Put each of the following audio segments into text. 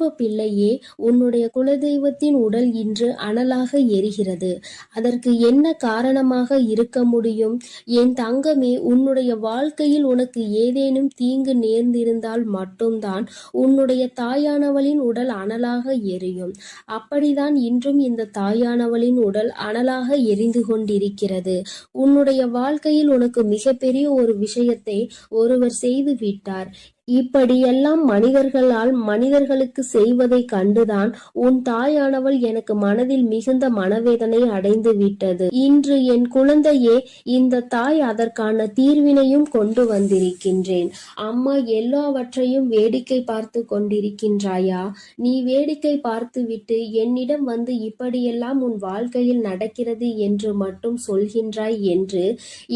அற்ப பிள்ளையே உன்னுடைய குலதெய்வத்தின் உடல் இன்று அனலாக எரிகிறது. அதற்கு என்ன காரணமாக இருக்க முடியும்? என் தங்கமே உன்னுடைய வாழ்க்கையில் உனக்கு ஏதேனும் தீங்கு நேர்ந்திருந்தால் மட்டும்தான் உன்னுடைய தாயானவளின் உடல் அனலாக எரியும். அப்படிதான் இன்றும் இந்த தாயானவளின் உடல் அனலாக எரிந்து கொண்டிருக்கிறது. உன்னுடைய வாழ்க்கையில் உனக்கு மிகப்பெரிய ஒரு விஷயத்தை ஒருவர் செய்து விட்டார். இப்படியெல்லாம் மனிதர்களால் மனிதர்களுக்கு செய்வதை கண்டுதான் உன் தாயானவள் எனக்கு மனதில் மிகுந்த மனவேதனை அடைந்து விட்டது. இன்று என் குழந்தையே இந்த தாய் அதற்கான தீர்வினையும் கொண்டு வந்திருக்கின்றேன். அம்மா எல்லாவற்றையும் வேடிக்கை பார்த்து கொண்டிருக்கின்றாயா? நீ வேடிக்கை பார்த்துவிட்டு என்னிடம் வந்து இப்படியெல்லாம் உன் வாழ்க்கையில் நடக்கிறது என்று மட்டும் சொல்கின்றாய் என்று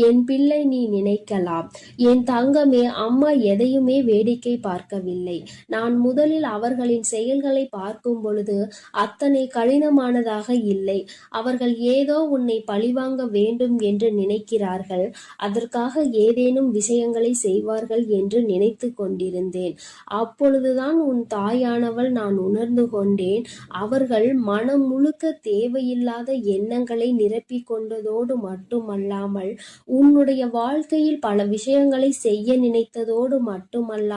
என் பிள்ளை நீ நினைக்கலாம். என் தங்கமே அம்மா எதையுமே வேடிக்கை பார்க்கவில்லை. நான் முதலில் அவர்களின் செயல்களை பார்க்கும் பொழுது அத்தனை கடினமானதாக இல்லை. அவர்கள் ஏதோ உன்னை பழிவாங்க வேண்டும் என்று நினைக்கிறார்கள். அதற்காக ஏதேனும் விஷயங்களை செய்வார்கள் என்று நினைத்து கொண்டிருந்தேன். அப்பொழுதுதான் உன் தாயானவள் நான் உணர்ந்து கொண்டேன். அவர்கள் மனம் முழுக்க தேவையில்லாத எண்ணங்களை நிரப்பிக் கொண்டதோடு மட்டுமல்லாமல் உன்னுடைய வாழ்க்கையில் பல விஷயங்களை செய்ய நினைத்ததோடு மட்டுமல்லாமல்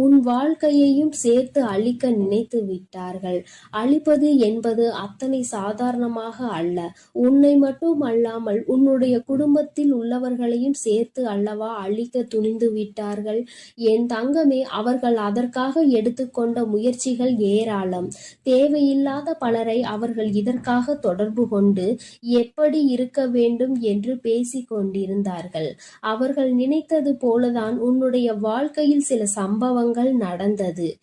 உன் வாழ்க்கையையும் சேர்த்து அழிக்க நினைத்து விட்டார்கள் அழிப்பது என்பது அத்தனை சாதாரணமாக அல்ல. உன்னை மட்டும் அல்லாமல் உன்னுடைய குடும்பத்தில் உள்ளவர்களையும் சேர்த்து அல்லவா அழிக்க துணிந்து விட்டார்கள் என் தங்கமே அவர்கள் அதற்காக எடுத்துக்கொண்ட முயற்சிகள் ஏராளம். தேவையில்லாத பலரை அவர்கள் இதற்காக தொடர்பு கொண்டு எப்படி இருக்க வேண்டும் என்று பேசிக் கொண்டிருந்தார்கள் அவர்கள் நினைத்தது போலதான் உன்னுடைய வாழ்க்கையில் சில சம்பவங்கள் நடந்தது.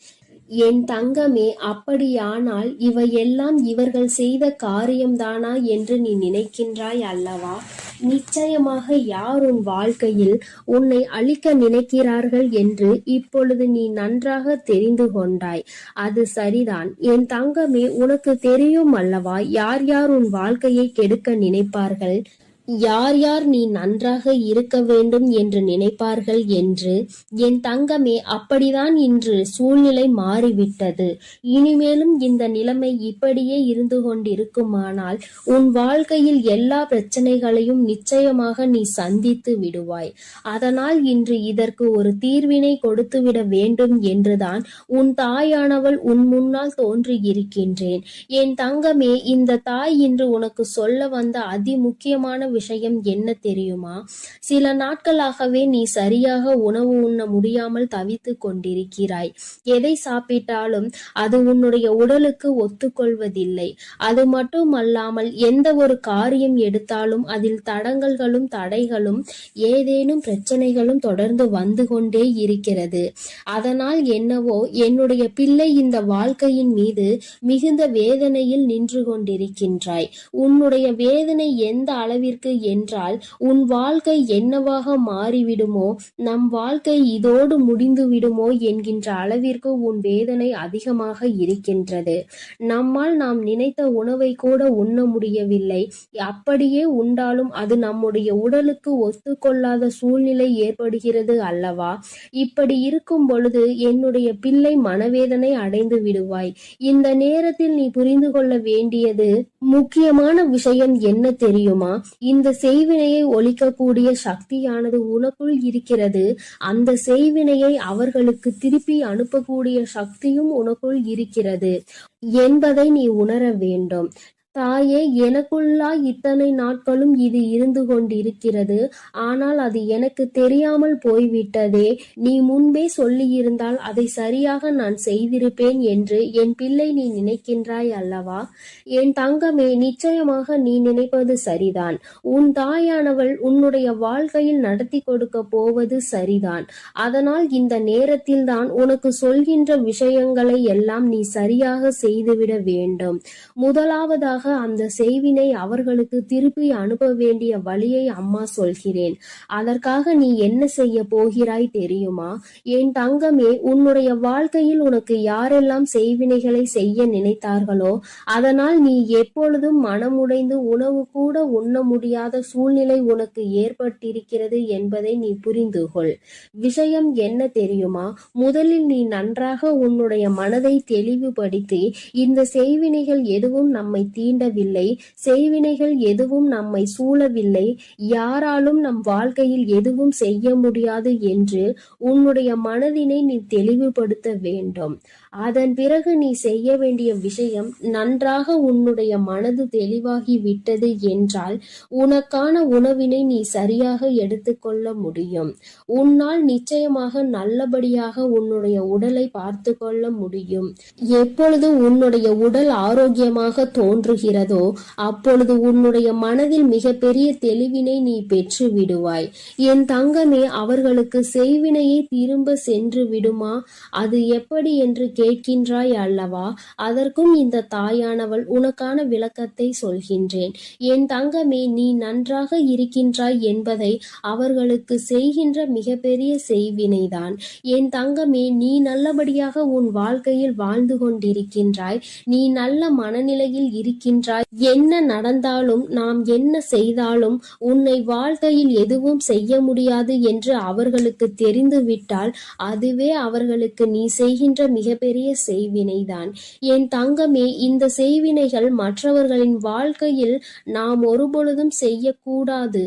என் தங்கமே அப்படியானால் இவையெல்லாம் இவர்கள் செய்த காரியம்தானா என்று நீ நினைக்கின்றாய் அல்லவா? நிச்சயமாக யார் உன் வாழ்க்கையில் உன்னை அழிக்க நினைக்கிறார்கள் என்று இப்பொழுது நீ நன்றாக தெரிந்து கொண்டாய். அது சரிதான். என் தங்கமே உனக்கு தெரியும் அல்லவா? யார் யார் உன் வாழ்க்கையை கெடுக்க நினைப்பார்கள்? யார் யார் நீ நன்றாக இருக்க வேண்டும் என்று நினைப்பார்கள் என்று என் தங்கமே அப்படிதான் இன்று சூழ்நிலை மாறிவிட்டது. இனிமேலும் இந்த நிலைமை இப்படியே இருந்து கொண்டிருக்குமானால் உன் வாழ்க்கையில் எல்லா பிரச்சனைகளையும் நிச்சயமாக நீ சந்தித்து விடுவாய். அதனால் இன்று இதற்கு ஒரு தீர்வினை கொடுத்துவிட வேண்டும் என்றுதான் உன் தாயானவள் உன் முன்னால் தோன்றியிருக்கின்றேன். என் தங்கமே இந்த தாய் இன்று உனக்கு சொல்ல வந்த அதி முக்கியமான விஷயம் என்ன தெரியுமா? சில நாட்களாகவே நீ சரியாக உணவு உண்ண முடியாமல் தவித்து கொண்டிருக்கிறாய். எதை சாப்பிட்டாலும் அது உன்னுடைய உடலுக்கு ஒத்துக்கொள்வதில்லை. அது மட்டுமல்லாமல் எந்த ஒரு காரியம் எடுத்தாலும் அதில் தடங்கல்களும் தடைகளும் ஏதேனும் பிரச்சனைகளும் தொடர்ந்து வந்து கொண்டே இருக்கிறது. அதனால் என்னவோ என்னுடைய பிள்ளை இந்த வாழ்க்கையின் மீது மிகுந்த வேதனையில் நின்று கொண்டிருக்கின்றாய். உன்னுடைய வேதனை எந்த அளவிற்கு இருக்கு என்றால் உன் வாழ்க்கை என்னவாக மாறிவிடுமோ நம் வாழ்க்கை இதோடு முடிந்து விடுமோ என்கின்ற அளவிற்கு உன் வேதனை அதிகமாக இருக்கின்றது. நம்மால் நாம் நினைத்த உணவை கூட உண்ண முடியவில்லை. அப்படியே உண்டாலும் அது நம்முடைய உடலுக்கு ஒத்துக்கொள்ளாத சூழ்நிலை ஏற்படுகிறது அல்லவா? இப்படி இருக்கும் பொழுது என்னுடைய பிள்ளை மனவேதனை அடைந்து விடுவாய். இந்த நேரத்தில் நீ புரிந்து கொள்ள வேண்டியது முக்கியமான விஷயம் என்ன தெரியுமா? இந்த செய்வினையை ஒழிக்கக்கூடிய சக்தியானது உனக்குள் இருக்கிறது. அந்த செய்வினையை அவர்களுக்கு திருப்பி அனுப்பக்கூடிய சக்தியும் உனக்குள் இருக்கிறது. என்பதை நீ உணர வேண்டும். தாயே எனக்குள்ளா இத்தனை நாட்களும் இது இருந்து கொண்டிருக்கிறது. ஆனால் அது எனக்கு தெரியாமல் போய்விட்டதே. நீ முன்பே சொல்லியிருந்தால் அதை சரியாக நான் செய்திருப்பேன் என்று என் பிள்ளை நீ நினைக்கின்றாய் அல்லவா? என் தங்கமே நிச்சயமாக நீ நினைப்பது சரிதான். உன் தாயானவள் உன்னுடைய வாழ்க்கையில் நடத்தி கொடுக்க போவது சரிதான். அதனால் இந்த நேரத்தில் தான் உனக்கு சொல்கின்ற விஷயங்களை எல்லாம் நீ சரியாக செய்துவிட வேண்டும். முதலாவதாக அந்த செய்வினை அவர்களுக்கு திருப்பி அனுப்ப வேண்டிய வழியை அம்மா சொல்கிறேன். அதற்காக நீ என்ன செய்ய போகிறாய் தெரியுமா? என் தங்கமே உன்னுடைய வாழ்க்கையில் உனக்கு யாரெல்லாம் செய்வினைகளை செய்ய நினைத்தார்களோ அதனால் நீ எப்பொழுதும் மனமுடைந்து உணவு கூட உண்ண முடியாத சூழ்நிலை உனக்கு ஏற்பட்டிருக்கிறது என்பதை நீ புரிந்து கொள். விஷயம் என்ன தெரியுமா? முதலில் நீ நன்றாக உன்னுடைய மனதை தெளிவுபடுத்தி இந்த செய்வினைகள் எதுவும் நம்மை தீ தீண்டவில்லை செய்வினைகள் எதுவும் நம்மை சூழவில்லை. யாராலும் நம் வாழ்க்கையில் எதுவும் செய்ய முடியாது என்று உன்னுடைய மனதினை நீ தெளிவுபடுத்த வேண்டும். அதன் பிறகு நீ செய்ய வேண்டிய விஷயம் நன்றாக உன்னுடைய மனது தெளிவாகி விட்டது என்றால் உனக்கான உணவினை நீ சரியாக எடுத்துக்கொள்ள முடியும். உன்னால் நிச்சயமாக நல்லபடியாக உன்னுடைய உடலை பார்த்து கொள்ள முடியும். எப்பொழுது உன்னுடைய உடல் ஆரோக்கியமாக தோன்றுகிறதோ அப்பொழுது உன்னுடைய மனதில் மிகப்பெரிய தெளிவினை நீ பெற்று விடுவாய். என் தங்கமே அவர்களுக்கு செய்வினையை திரும்ப சென்று விடுமா? அது எப்படி என்று கேட்கின்றாய் அல்லவா? அதற்கும் இந்த தாயானவள் உனக்கான விளக்கத்தை சொல்கின்றேன். என் தங்கமே நீ நன்றாக இருக்கின்றாய் என்பதை அவர்களுக்கு செய்கின்ற மிகப்பெரிய செய்வினைதான். என் தங்கமே நீ நல்லபடியாக உன் வாழ்க்கையில் வாழ்ந்து கொண்டிருக்கின்றாய். நீ நல்ல மனநிலையில் இருக்கின்றாய்? என்ன நடந்தாலும் நாம் என்ன செய்தாலும் உன்னை வாழ்க்கையில் எதுவும் செய்ய முடியாது என்று அவர்களுக்கு தெரிந்துவிட்டால் அதுவே அவர்களுக்கு நீ செய்கின்ற மிகப்பெரிய செய்வினைதான். என் தங்கமே இந்த செய்வினைகள் மற்றவர்களின் வாழ்க்கையில் நாம் ஒருபொழுதும் செய்யக்கூடாது.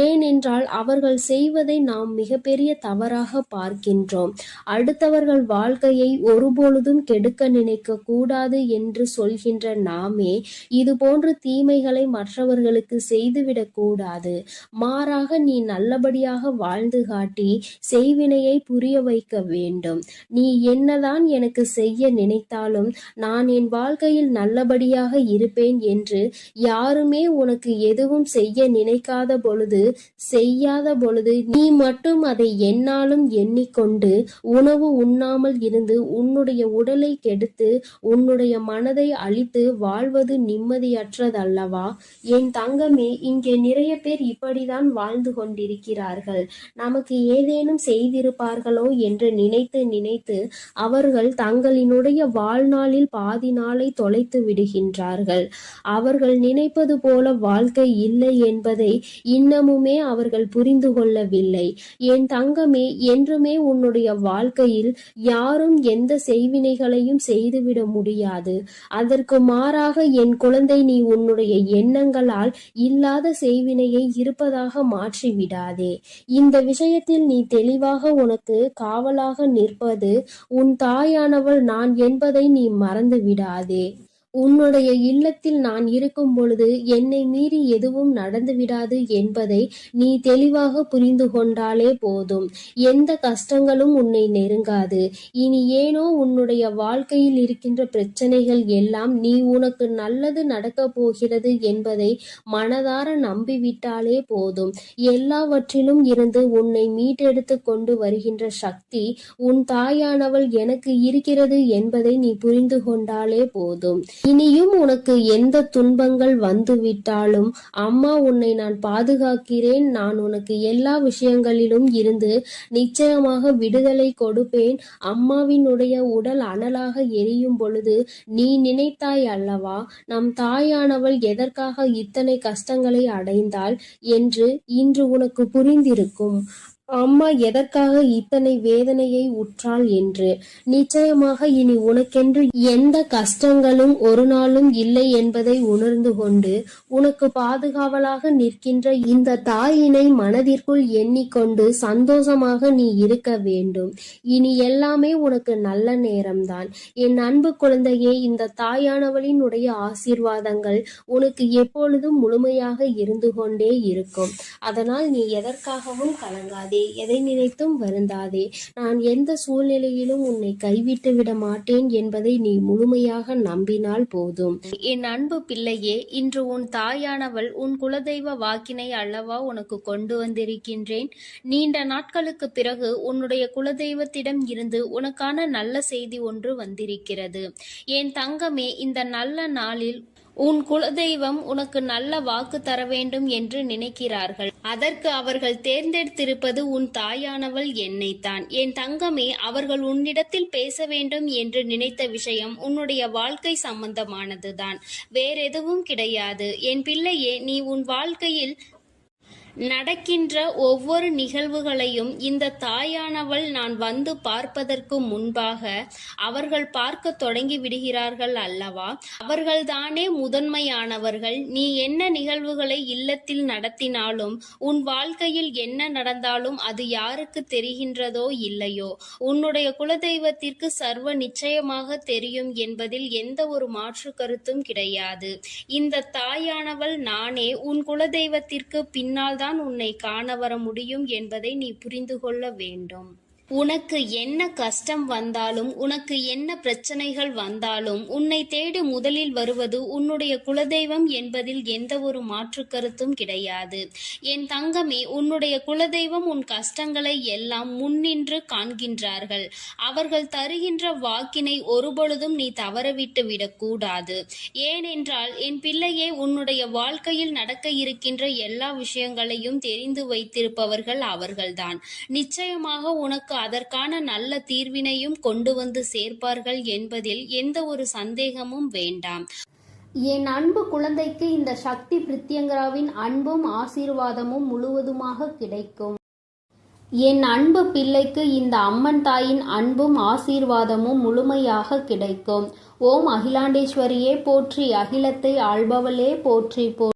ஏனென்றால் அவர்கள் செய்வதை நாம் மிகப்பெரிய தவறாக பார்க்கின்றோம். அடுத்தவர்கள் வாழ்க்கையை ஒருபொழுதும் கெடுக்க நினைக்க கூடாது என்று சொல்கின்ற நாமே இது போன்ற தீமைகளை மற்றவர்களுக்கு செய்துவிடக் கூடாது. மாறாக நீ நல்லபடியாக வாழ்ந்து காட்டி செய்வினையை புரிய வைக்க வேண்டும். நீ என்னதான் எனக்கு செய்ய நினைத்தாலும் நான் என் வாழ்க்கையில் நல்லபடியாக இருப்பேன் என்று யாருமே உனக்கு எதுவும் செய்ய நினைக்காத பொழுது செய்யாத பொழுது நீ மட்டும் அதை என்னாலும் எண்ணிக்கொண்டு உணவு உண்ணாமல் இருந்து உன்னுடைய உடலை கெடுத்து உன்னுடைய மனதை அழித்து வாழ்வது நிம்மதியற்றதல்லவா? என் தங்கமே இங்கே நிறைய பேர் இப்படிதான் வாழ்ந்து கொண்டிருக்கிறார்கள். நமக்கு ஏதேனும் செய்திருப்பார்களோ என்று நினைத்து நினைத்து அவர்கள் தங்களினுடைய வாழ்நாளில் பாதி நாளை தொலைத்து விடுகின்றார்கள். அவர்கள் நினைப்பது போல வாழ்க்கை இல்லை என்பதை இன்னமுமே அவர்கள் புரிந்து கொள்ளவில்லை. என் தங்கமே என்றுமே உன்னுடைய வாழ்க்கையில் யாரும் எந்த செய்வினைகளையும் செய்துவிட முடியாது. அதற்கு மாறாக என் குழந்தை நீ உன்னுடைய எண்ணங்களால் இல்லாத செய்வினையை இருப்பதாக மாற்றி விடாதே இந்த விஷயத்தில் நீ தெளிவாக உனக்கு காவலாக நிற்பது உன் தாயானவள் நான் என்பதை நீ மறந்து விடாதே உன்னுடைய இல்லத்தில் நான் இருக்கும் பொழுது என்னை மீறி எதுவும் நடந்து விடாது என்பதை நீ தெளிவாக புரிந்து கொண்டாலே போதும். எந்த கஷ்டங்களும் உன்னை நெருங்காது. இனி ஏனோ உன்னுடைய வாழ்க்கையில் இருக்கின்ற பிரச்சனைகள் எல்லாம் நீ உனக்கு நல்லது நடக்கப் போகிறது என்பதை மனதார நம்பிவிட்டாலே போதும். எல்லாவற்றிலும் இருந்து உன்னை மீட்டெடுத்து கொண்டு வருகின்ற சக்தி உன் தாயானவள் எனக்கு இருக்கிறது என்பதை நீ புரிந்து கொண்டாலே போதும். இனியும் உனக்கு எந்த துன்பங்கள் வந்துவிட்டாலும் அம்மா உன்னை நான் பாதுகாக்கிறேன். நான் உனக்கு எல்லா விஷயங்களிலும் இருந்து நிச்சயமாக விடுதலை கொடுப்பேன். அம்மாவினுடைய உடல் அனலாக எரியும் பொழுது நீ நினைத்தாய் அல்லவா? நம் தாயானவள் எதற்காக இத்தனை கஷ்டங்களை அடைந்தாள் என்று இன்று உனக்கு புரிந்திருக்கும். அம்மா எதற்காக இத்தனை வேதனையை உற்றாள் என்று? நிச்சயமாக இனி உனக்கென்று எந்த கஷ்டங்களும் ஒரு நாளும் இல்லை என்பதை உணர்ந்து கொண்டு உனக்கு பாதுகாவலாக நிற்கின்ற இந்த தாயினை மனதிற்குள் எண்ணிக்கொண்டு சந்தோஷமாக நீ இருக்க வேண்டும். இனி எல்லாமே உனக்கு நல்ல நேரம்தான். என் அன்பு குழந்தையே இந்த தாயானவளினுடைய ஆசீர்வாதங்கள் உனக்கு எப்பொழுதும் முழுமையாக இருந்து கொண்டே இருக்கும். அதனால் நீ எதற்காகவும் கலங்காது. எதை நினைத்தும் வருந்தாதே. நான் எந்த சூழ்நிலையிலும் உன்னை கைவிட்டு விட மாட்டேன் என்பதை நீ முழுமையாக நம்பினால் போதும். என் அன்பு பிள்ளையே இன்று உன் தாயானவள் உன் குலதெய்வ வாக்கினை அல்லவா உனக்கு கொண்டு வந்திருக்கின்றேன்? நீண்ட நாட்களுக்கு பிறகு உன்னுடைய குலதெய்வத்திடம் இருந்து உனக்கான நல்ல செய்தி ஒன்று வந்திருக்கிறது. என் தங்கமே இந்த நல்ல நாளில் உன் குலதெய்வம் உனக்கு நல்ல வாக்கு தர வேண்டும் என்று நினைக்கிறார்கள். அதற்கு அவர்கள் தேர்ந்தெடுத்திருப்பது உன் தாயானவள் என்னைத்தான். என் தங்கமே அவர்கள் உன்னிடத்தில் பேச வேண்டும் என்று நினைத்த விஷயம் உன்னுடைய வாழ்க்கை சம்பந்தமானதுதான். வேறெதுவும் கிடையாது. என் பிள்ளையே நீ உன் வாழ்க்கையில் நடக்கின்ற ஒவ்வொரு நிகழ்வுகளையும் இந்த தாயானவள் நான் வந்து பார்ப்பதற்கு முன்பாக அவர்கள் பார்க்க தொடங்கி விடுகிறார்கள் அல்லவா? அவர்கள்தானே முதன்மையானவர்கள். நீ என்ன நிகழ்வுகளை இல்லத்தில் நடத்தினாலும் உன் வாழ்க்கையில் என்ன நடந்தாலும் அது யாருக்கு தெரிகின்றதோ இல்லையோ? உன்னுடைய குலதெய்வத்திற்கு சர்வ நிச்சயமாக தெரியும் என்பதில் எந்த ஒரு மாற்று கருத்தும் கிடையாது. இந்த தாயானவள் நானே உன் குலதெய்வத்திற்கு பின்னால் தான் உன்னை காண வர முடியும் என்பதை நீ புரிந்து கொள்ள வேண்டும். உனக்கு என்ன கஷ்டம் வந்தாலும் உனக்கு என்ன பிரச்சனைகள் வந்தாலும் உன்னை தேடி முதலில் வருவது உன்னுடைய குலதெய்வம் என்பதில் எந்த ஒரு மாற்று கருத்தும் கிடையாது. என் தங்கமே உன்னுடைய குலதெய்வம் உன் கஷ்டங்களை எல்லாம் முன்னின்று காண்கின்றார்கள். அவர்கள் தருகின்ற வாக்கினை ஒருபொழுதும் நீ தவறவிட்டு விடக்கூடாது. ஏனென்றால் என் பிள்ளையே உன்னுடைய வாழ்க்கையில் நடக்க இருக்கின்ற எல்லா விஷயங்களையும் தெரிந்து வைத்திருப்பவர்கள் அவர்கள்தான். நிச்சயமாக உனக்கு அதற்கான நல்ல தீர்வினையும் கொண்டு வந்து சேர்ப்பார்கள் என்பதில் எந்த ஒரு சந்தேகமும் வேண்டாம். என் அன்பு குழந்தைக்கு இந்த சக்தி பிரித்யங்கராவின் அன்பும் ஆசீர்வாதமும் முழுவதுமாக கிடைக்கும். என் அன்பு பிள்ளைக்கு இந்த அம்மன் தாயின் அன்பும் ஆசீர்வாதமும் முழுமையாக கிடைக்கும். ஓம் அகிலாண்டேஸ்வரியே போற்றி அகிலத்தை ஆள்பவளே போற்றி போ